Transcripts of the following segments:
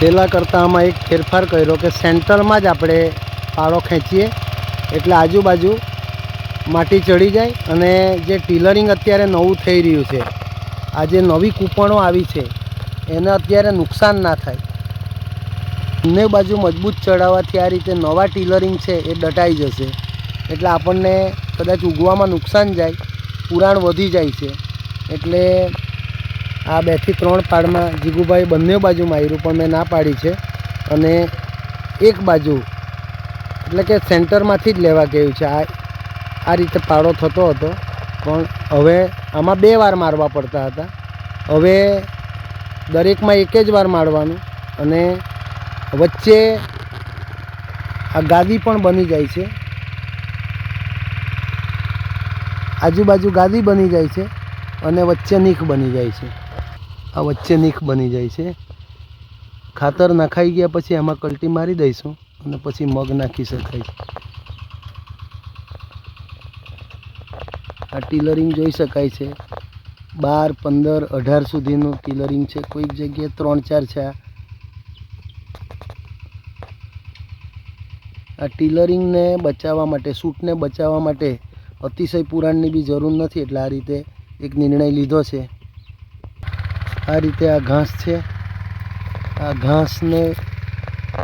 પહેલાં કરતાં આમાં એક ફેરફાર કર્યો કે સેન્ટરમાં જ આપણે પાળો ખેંચીએ, એટલે આજુબાજુ માટી ચડી જાય અને જે ટીલરિંગ અત્યારે નવું થઈ રહ્યું છે, આ જે નવી કૂપણો આવી છે, એને અત્યારે નુકસાન ના થાય. બંને બાજુ મજબૂત ચડાવવાથી આ રીતે નવા ટીલરિંગ છે એ દટાઈ જશે, એટલે આપણને કદાચ ઉગવામાં નુકસાન જાય, પુરાણ વધી જાય છે, એટલે આ બેથી ત્રણ પાડમાં જીગુભાઈ બંને બાજુ માર્યું પણ મેં ના પાડી છે. અને એક બાજુ, એટલે કે સેન્ટરમાંથી જ લેવા ગયું છે. આ આ રીતે પાડો થતો હતો. પણ હવે આમાં બે વાર મારવા પડતા હતા. હવે દરેકમાં એક જ વાર મારવાનું અને વચ્ચે આ ગાદી પણ બની જાય છે. આજુબાજુ ગાદી બની જાય છે અને વચ્ચે નીખ બની જાય છે. આ વચ્ચે નીખ બની જાય છે. ખાતર નખાઈ ગયા પછી એમાં કલ્ટી મારી દઈશું અને પછી મગ નાખી શકાય આ ટીલરિંગ જોઈ શકાય છે. બાર, પંદર, અઢાર સુધીનું ટીલરિંગ છે. કોઈક જગ્યાએ ત્રણ, ચાર છે આ ટીલરિંગને બચાવવા માટે, સૂટને બચાવવા માટે અતિશય પુરાણની બી જરૂર નથી. એટલે આ રીતે એક નિર્ણય લીધો છે. આ રીતે આ ઘાસ છે. આ ઘાસને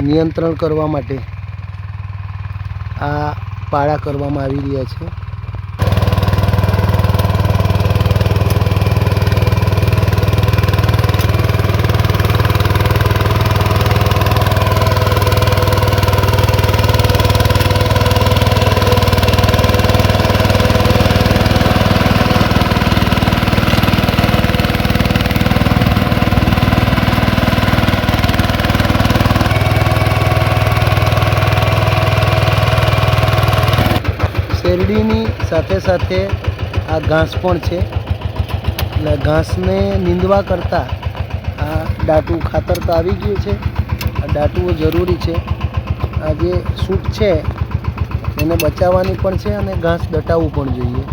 નિયંત્રણ કરવા માટે આ પાળા કરવામાં આવી રહ્યા છે શેરડીની સાથે સાથે આ ઘાસ પણ છે. એટલે ઘાસને નીંદવા કરતાં આ ડાટું ખાતર તો આવી ગયું છે. આ દાટવું જરૂરી છે. આ જે સૂટ છે, એને બચાવવાની પણ છે અને ઘાસ દટાવવું પણ જોઈએ.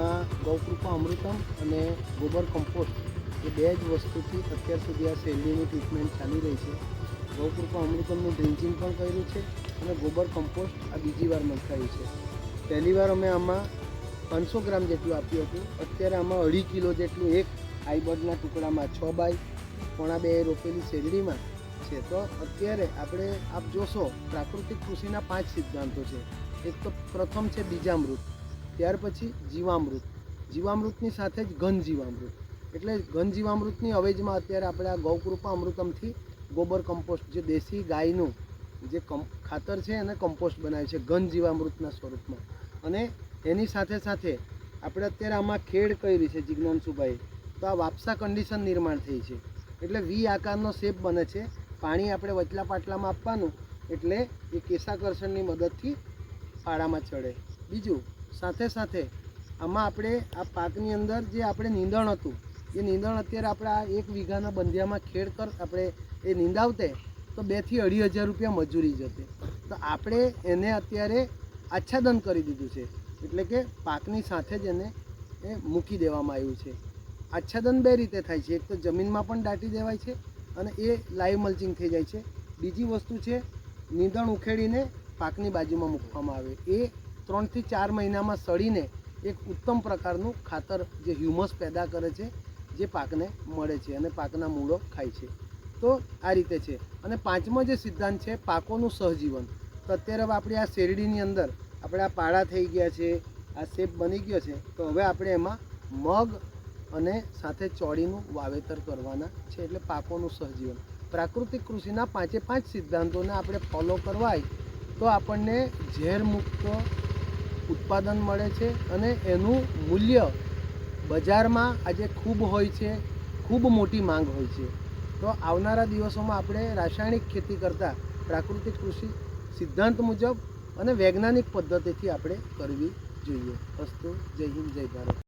એમાં ગૌકૃપા અમૃતમ અને ગોબર કમ્પોસ્ટ એ બે જ વસ્તુથી અત્યાર સુધી આ શેરડીની ટ્રીટમેન્ટ ચાલી રહી છે. ગૌકૃપા અમૃતમનું ડ્રિન્ચિંગ પણ કર્યું છે અને ગોબર કમ્પોસ્ટ આ બીજી વાર નખાયું છે. પહેલી વાર અમે આમાં પાંચસો ગ્રામ જેટલું આપ્યું હતું. અત્યારે આમાં અઢી કિલો જેટલું એક આઈબર્ડના ટુકડામાં છ બાય પોણા બે રોપેલી શેરડીમાં છે. તો અત્યારે આપણે આપ જોશો પ્રાકૃતિક કૃષિના પાંચ સિદ્ધાંતો છે. એક તો પ્રથમ છે બીજામૃત. ત્યાર પછી જીવામૃત. જીવામૃતની સાથે જ ઘન જીવામૃત એટલે ઘન જીવામૃતની અવેજમાં અત્યારે આપણે આ ગૌકૃપા અમૃતમથી ગોબર કમ્પોસ્ટ, જે દેશી ગાયનું જે ખાતર છે એને કમ્પોસ્ટ બનાવે છે ઘન જીવામૃતના સ્વરૂપમાં. અને એની સાથે સાથે આપણે અત્યારે આમાં ખેડ કરી છે જિજ્ઞાનસુભાઈ તો આ વાપસા કન્ડિશન નિર્માણ થઈ છે. એટલે વી આકારનો શેપ બને છે. પાણી આપણે વચલા પાટલામાં આપવાનું. એટલે એ કેશાકર્ષણની મદદથી પાડામાં ચડે. બીજું, સાથે સાથે આમાં આપણે આ પાકની અંદર જે આપણે નીંદણ હતું, એ નીંદણ અત્યારે આપણે આ એક વીઘાના બંધિયામાં ખેડ કર, આપણે એ નીંદાવતે, તો બેથી અઢી હજાર રૂપિયા મજૂરી જતે તો આપણે એને અત્યારે આચ્છાદન કરી દીધું છે. એટલે કે પાકની સાથે જ એને એ મૂકી દેવામાં આવ્યું છે. આચ્છાદન બે રીતે થાય છે. એક તો જમીનમાં પણ દાટી દેવાય છે અને એ લાઈવ મલ્ચિંગ થઈ જાય છે. બીજી વસ્તુ છે, નીંદણ ઉખેડીને પાકની બાજુમાં મૂકવામાં આવે. એ ત્રણથી ચાર મહિનામાં સડીને એક ઉત્તમ પ્રકારનું ખાતર જે હ્યુમસ પેદા કરે છે, જે પાકને મળે છે અને પાકના મૂળો ખાય છે. તો આ રીતે છે. અને પાંચમો જે સિદ્ધાંત છે, પાકોનું સહજીવન. તો અત્યારે આપણી આ શેરડીની અંદર આપણે આ પાળા થઈ ગયા છે, આ શેપ બની ગયો છે, તો હવે આપણે એમાં મગ અને સાથે ચોળીનું વાવેતર કરવાના છે, એટલે પાકોનું સહજીવન. પ્રાકૃતિક કૃષિના પાંચે પાંચ સિદ્ધાંતોને આપણે ફોલો કરવાય તો આપણને ઝેરમુક્ત ઉત્પાદન મળે છે અને એનું મૂલ્ય બજારમાં આજે ખૂબ હોય છે, ખૂબ મોટી માંગ હોય છે. તો આવનારા દિવસોમાં આપણે રાસાયણિક ખેતી કરતાં પ્રાકૃતિક કૃષિ સિદ્ધાંત મુજબ અને વૈજ્ઞાનિક પદ્ધતિથી આપણે કરવી જોઈએ. અસ્તુ, જય હિન્દ, જય ભારત.